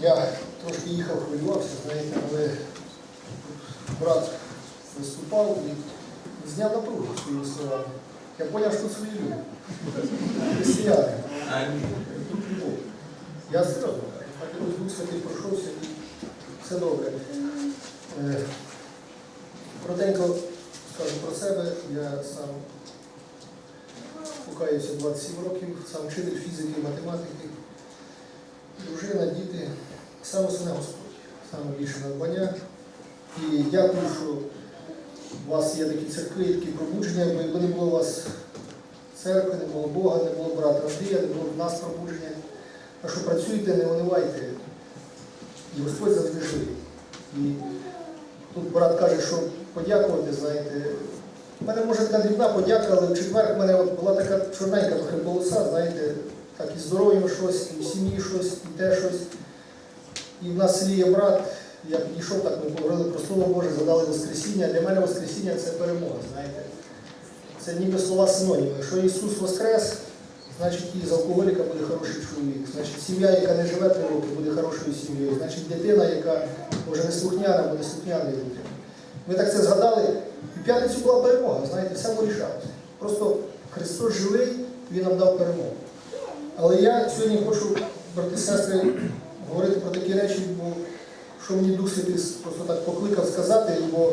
Я трошки їхав, хвилювався, знаєте, але брат виступав і зняв напругу своїми словами. Я зрозумів, що свої люди. Християни. Я кажу. Так Дух Святий пройшовся і все добре. Е, Коротенько скажу про себе. Я сам покаюся 27 років, сам вчитель фізики і математики, дружина, діти. Саме основне Господь, саме більше надбання. І дякую, що у вас є такі церкви, такі пробудження, бо якби не було у вас церкви, не було Бога, не було брата Андрія, не було в нас пробудження. А що працюєте, не унивайте. І Господь завжди живий. І тут брат каже, що подякувати, знаєте. У мене може така дрібна подяка, але в четвер в мене от була така чорненька трохи полоса, знаєте, так і здоров'ям щось, і в сім'ї щось, і те щось. І в нас селі є брат, я підійшов, так ми поговорили про Слово Боже, задали Воскресіння. Для мене Воскресіння це перемога, знаєте. Це ніби слова синоніми. Якщо Ісус Воскрес, значить і з алкоголіка буде хороший чоловік. Значить, сім'я, яка не живе три роки, буде хорошою сім'єю. Значить, дитина, яка може не слухняна, буде слухняною дитиною. Ми так це згадали, і в п'ятницю була перемога, знаєте, все вирішалося. Просто Христос живий, Він нам дав перемогу. Але я сьогодні хочу, брати сестри, говорити про такі речі, бо що мені Дух Святий просто так покликав сказати, бо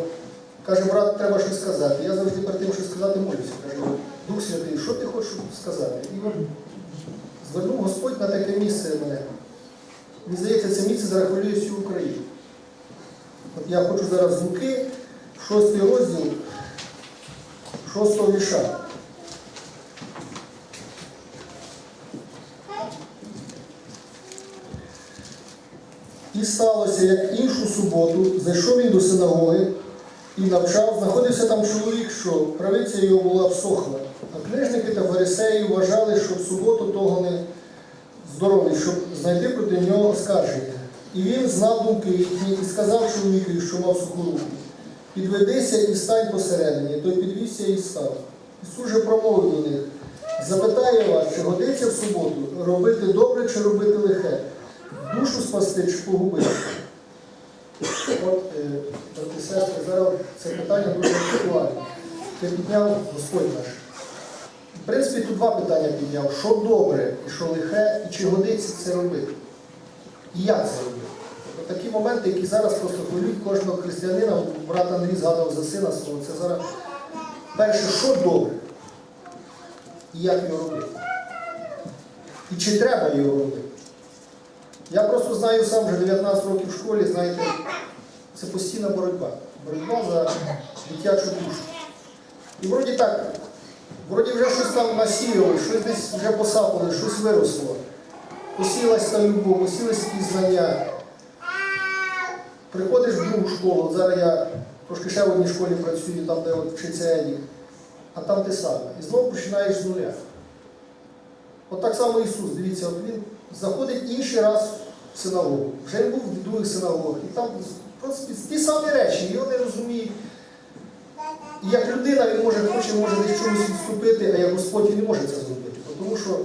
каже, брат, треба щось сказати. Я завжди перед тим, що сказати, молюся. Кажу, Дух Святий, що ти хочеш сказати? І от звернув Господь на таке місце мене. Мені здається, це місце зарахулює всю Україну. От я хочу зараз з Луки, шостий розділ, шостого віша. І сталося, як іншу суботу, зайшов він до синагоги і навчав, знаходився там чоловік, що правиця його була всохла. А книжники та фарисеї вважали, що в суботу того не здоровий, щоб знайти проти нього оскарження. І він знав думки їхні і сказав чоловікові, що мав суху руку, підведися і стань посередині, той підвівся і став. Ісус же промовив до них, запитає вас, чи годиться в суботу робити добре чи робити лихе, душу спасти чи погубити. От, е, брати сестри, зараз це питання дуже актуальне. Це підняв Господь наш. В принципі, тут два питання підняв: що добре і що лихе, і чи годиться це робити. І як це робити? Такі моменти, які зараз просто хвилюють кожного християнина, брат Андрій згадав за сина свого, це зараз перше, що добре, і як його робити. І чи треба його робити. Я просто знаю сам вже 19 років в школі, знаєте, це постійна боротьба. Боротьба за дитячу душу. І вроді так, вроді вже щось там насіяли, щось десь вже посапали, щось виросло. Посілась та любов, посілись якісь знання. Приходиш в другу школу, зараз я трошки ще в одній школі працюю, там, де от вчиться Едік, а там те саме. І знову починаєш з нуля. От так само Ісус, дивіться, от Він заходить інший раз в синагогу. Вже він був в других синагогах. І там просто ті самі речі, його не розуміє. І як людина він може хоче, може десь чомусь відступити, а як Господь він не може це зробити. Тому що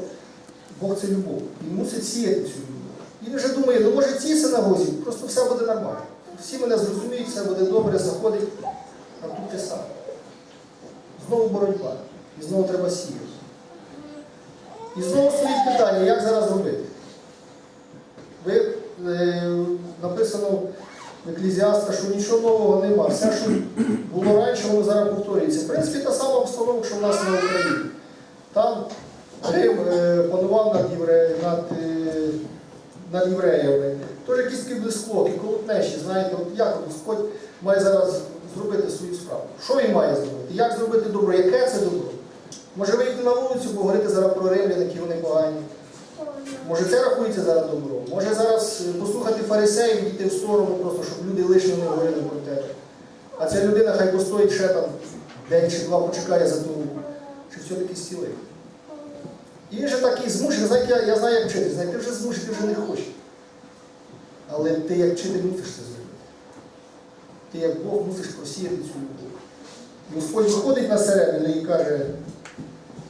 Бог це любов. Він мусить сіяти цю любов. І він вже думає, ну може цій синагозі просто все буде нормально. Всі мене зрозуміють, все буде добре, заходить, а тут те саме. Знову боротьба. І знову треба сіяти. І знову стоїть питання, як зараз робити? Е, написано в Еклізіаста, що нічого нового нема. Все, що було раніше, воно зараз повторюється. В принципі, та сама обстановка, що в нас на Україні. Там Рим е, панував над, євре... над, е, над євреями. Тож якісь такі блискоки, колотнещі, знаєте, от як Господь має зараз зробити свою справу. Що він має зробити? Як зробити добро? Яке це добро? Може вийти на вулицю, поговорити зараз про римлян, які вони погані. Може це рахується зараз добро? Може зараз е, послухати фарисеїв, йти в сторону, просто щоб люди лишні не говорили про тебе. А ця людина хай постоїть ще там день чи два почекає за ту руку, чи все-таки зцілить. І він же такий змушений, знаєте, я, я знаю, як вчити, знаєте, ти вже змушений, ти вже не хочеш. Але ти як вчитель мусиш це зробити. Ти як Бог мусиш просіяти цю любов. Господь виходить на середину і каже,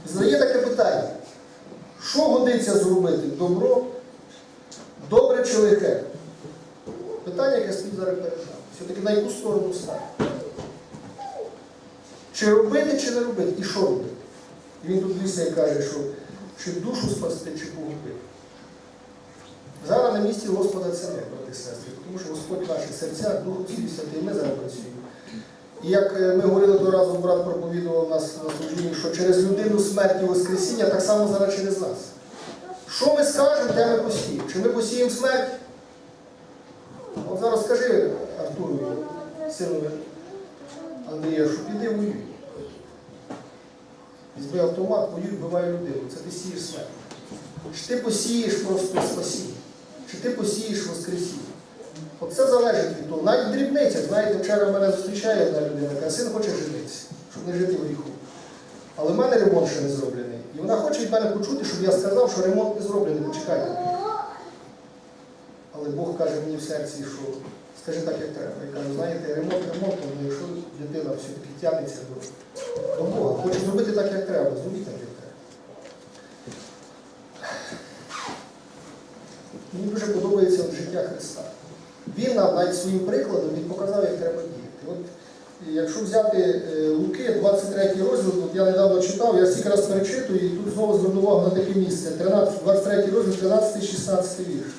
задає таке питання, що годиться зробити добро Добре чи лихе? Питання, яке стоїть зараз перед нами. Все-таки на яку сторону стати? Чи робити, чи не робити? І що робити? І він тут лісе і каже, що чи душу спасти, чи погубити. Зараз на місці Господа це не, брати сестри, тому що Господь в наших серцях, Дух Святий Святий, ми зараз працюємо. І як е, ми говорили того разу, брат проповідував нас на служінні, що через людину смерть і Воскресіння так само зараз через нас. Що ми скажемо, те ми посіємо. Чи ми посіємо смерть? От зараз скажи Артуру, сину Андрія, що піди воюй. Візьми автомат, воюй, вбивай людину. Це ти сієш смерть. Чи ти посієш просто спасіння? Чи ти посієш Воскресіння? Оце залежить від того. Навіть дрібниця, знаєте, вчора мене зустрічає одна людина, каже, син хоче женитися, щоб не жити в гріху. Але в мене ремонт ще не зроблений. І вона хоче від мене почути, щоб я сказав, що ремонт не зроблений, почекайте. Але Бог каже мені в серці, що скажи так, як треба. Я кажу, знаєте, ремонт ремонтом, але якщо дитина все-таки тягнеться до Бога, хоче зробити так, як треба, зробіть так, як треба. Мені дуже подобається життя Христа. Він нам навіть своїм прикладом він показав, як треба діяти. От, якщо взяти е, Луки, 23 розділ, от я недавно читав, я стільки раз перечитую, і тут знову звернув увагу на таке місце. 13, 23 розділ, 13-16 вірш.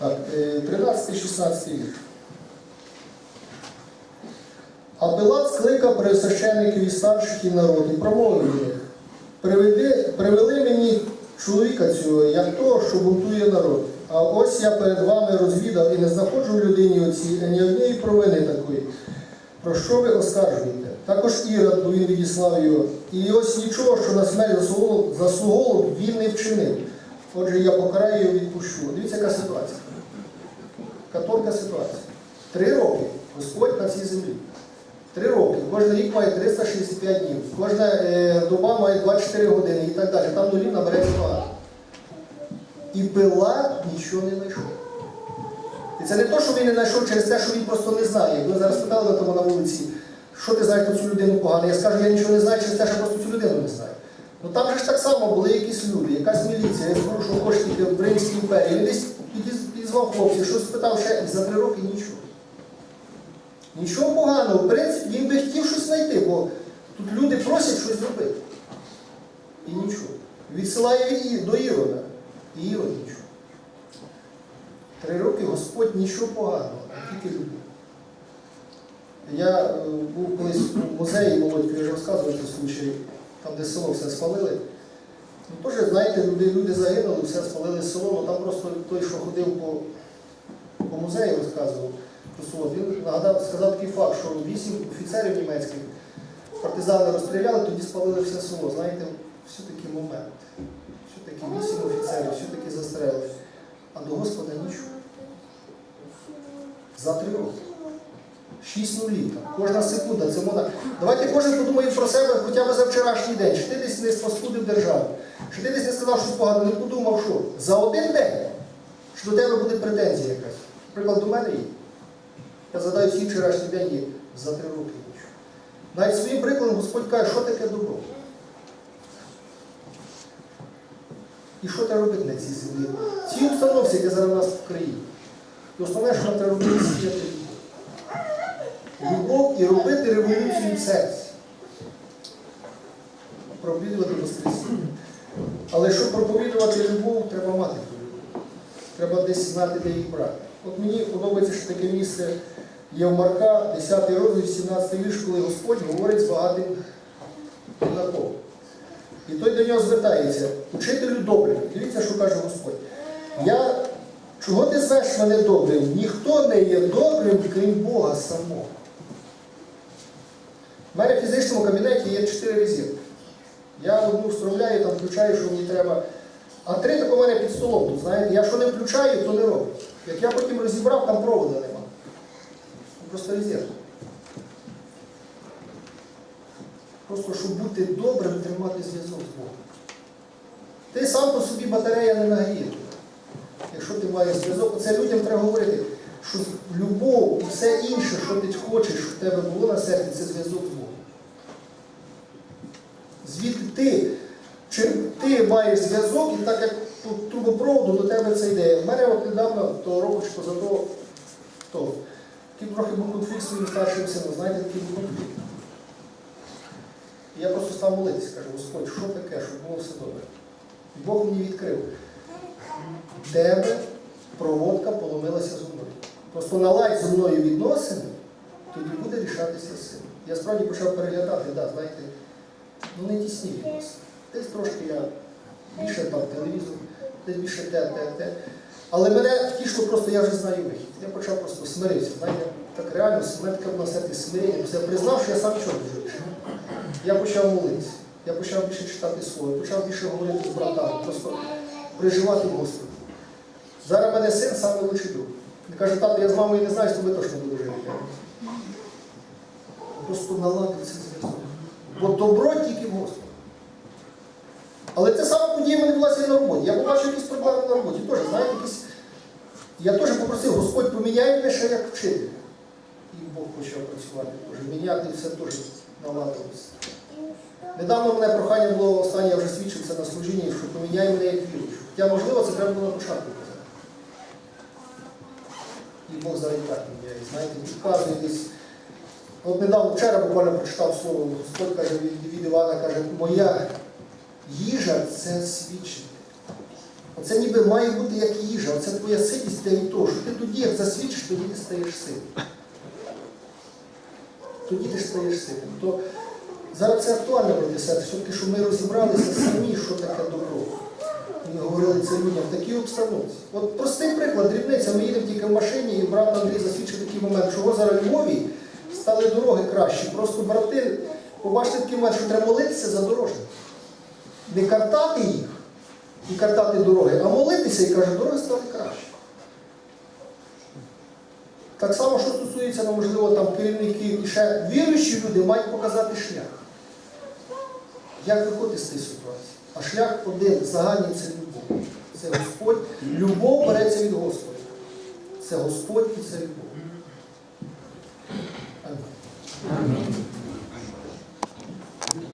Так, е, 13-16 вірш. А Пилат скликав пересвящеників і старших і народ і промовив. Приведи, привели мені чоловіка цього, як того, що бунтує народ. А ось я перед вами розвідав і не знаходжу в людині оцій ні однієї провини такої. Про що ви оскаржуєте? Також Ірод, бо він відіслав його. І ось нічого, що на смерть заслуговував, він не вчинив. Отже, я покараю його відпущу. Дивіться, яка ситуація. Каторка ситуація. Три роки Господь на цій землі. Три роки. Кожен рік має 365 днів. Кожна е, доба має 24 години і так далі. Там нулів набереться багато. І Пилат нічого не знайшов. І це не те, що він не знайшов через те, що він просто не знає. Ви зараз питали на тому на вулиці, що ти знаєш про цю людину погано. Я скажу, я нічого не знаю через те, що просто цю людину не знаю. Ну там же ж так само були якісь люди, якась міліція, я скажу, що кошти в Римській імперії. Він десь підіз- підізвав хлопців, щось спитав ще за три роки нічого. Нічого поганого, в принципі, він би хотів щось знайти, бо тут люди просять щось зробити. І нічого. Відсилає і до Ірода. І Ірод нічого. Три роки Господь нічого поганого, а тільки любов. Я е, був колись у музеї Володька, я вже розказував цей случай, там, де село все спалили. Ну, теж, знаєте, люди, люди загинули, все спалили село, ну там просто той, що ходив по, по музею, розказував про село, він нагадав, сказав такий факт, що вісім офіцерів німецьких партизани розстріляли, тоді спалили все село. Знаєте, все-таки момент. Все-таки вісім офіцерів, все-таки застрелили. А до Господа нічого. За три роки. Шість нулів. Кожна секунда, це можна. Давайте кожен подумає про себе хоча б за вчорашній день. Чи ти десь не спаскудив державу? Чи ти десь не сказав щось погано, не подумав, що за один день, що до тебе буде претензія якась. Наприклад, до мене є. Я згадаю всі вчорашній день за три роки. Навіть своїм прикладом Господь каже, що таке добро. І що треба робити на цій землі? Ці установці, які зараз у нас в країні. І основне, що треба робити, сіяти любов. І робити революцію в серці. Проповідувати Воскресіння. Але щоб проповідувати любов, треба мати ту любов. Треба десь знати, де її брати. От мені подобається, що таке місце є в Марка, 10 розділ, 17 вірш, коли Господь говорить з багатим юнаком. І той до нього звертається, учителю добрий. Дивіться, що каже Господь. Я, чого ти знаєш мене добрим? Ніхто не є добрим, крім Бога самого. У мене в фізичному кабінеті є 4 розетки. Я одну встромляю, там включаю, що мені треба. А три так у мене під столом. Знаєте, я що не включаю, то не робить. Як я потім розібрав, там провода нема. Просто розетка. Просто щоб бути добрим, тримати зв'язок з Богом. Ти сам по собі батарея не нагріє. якщо ти маєш зв'язок, це людям треба говорити, що любов все інше, що ти хочеш, щоб в тебе було на серці, це зв'язок з Богом. Звідки ти, чим ти маєш зв'язок, і так як по трубопроводу до тебе це йде. У мене от недавно, того року чи позато, то, такий трохи був конфлікт своїм старшим сином, знаєте, такий був конфлікт. Я просто став молитися, кажу, Господь, що таке, щоб було все добре. І Бог мені відкрив. В Тебе проводка поломилася зі мною. Просто наладь зі мною відносини, тоді буде рішатися син. Я справді почав переглядати, да, знаєте, ну не тісні відносини. Десь трошки я більше там телевізор, десь більше те, те, те. Але мене втішило просто, я вже знаю вихід. Я почав просто смирився. Знаєте, так реально, таке в нас серці смирення. Я признав, що я сам чого не. Я почав молитися. Я почав більше читати слово, почав більше говорити з братами, просто переживати Господу. Зараз мене син саме лучший друг. Він каже, тато, я з мамою не знаю, з тобою точно буду жити. Просто наладиться зв'язок. Бо добро тільки в Господі. Але це саме подія мене власне на роботі. Я побачив якісь проблеми на роботі. Теж, знаєте, якісь... Я теж попросив, Господь поміняй мене ще як вчителя. І Бог почав працювати. Теж міняти все теж наладилося. Недавно мене прохання було останнє, я вже свідчив це на служінні, що поміняй мене як віруючу. Хоча, можливо, це треба було на початку. І Бог зараз так міняє. Знаєте, підказує десь. От недавно вчора буквально прочитав слово, Господь каже від, Івана, каже, моя їжа це свідчення. Оце ніби має бути як їжа, оце твоя ситість для того, що ти тоді, як засвідчиш, тоді ти стаєш сильним. Тоді ти стаєш сильним. То зараз це актуально себе, все-таки, щоб ми розібралися самі, що таке добро. Говорили це людям в такій обстановці. От простий приклад, дрібниця, ми їдемо тільки в машині, і брат Андрій засвідчив такий момент, чого зараз Львові стали дороги кращі. Просто брати, побачите такий момент, що треба молитися за дорожніх. Не картати їх і картати дороги, а молитися і каже, дороги стали краще. Так само, що стосується, ну, можливо, там керівників і ще віруючі люди мають показати шлях. Як виходити з цієї ситуації? А шлях один, загальний це любов. Це Господь. Любов береться від Господа. Це Господь і це любов.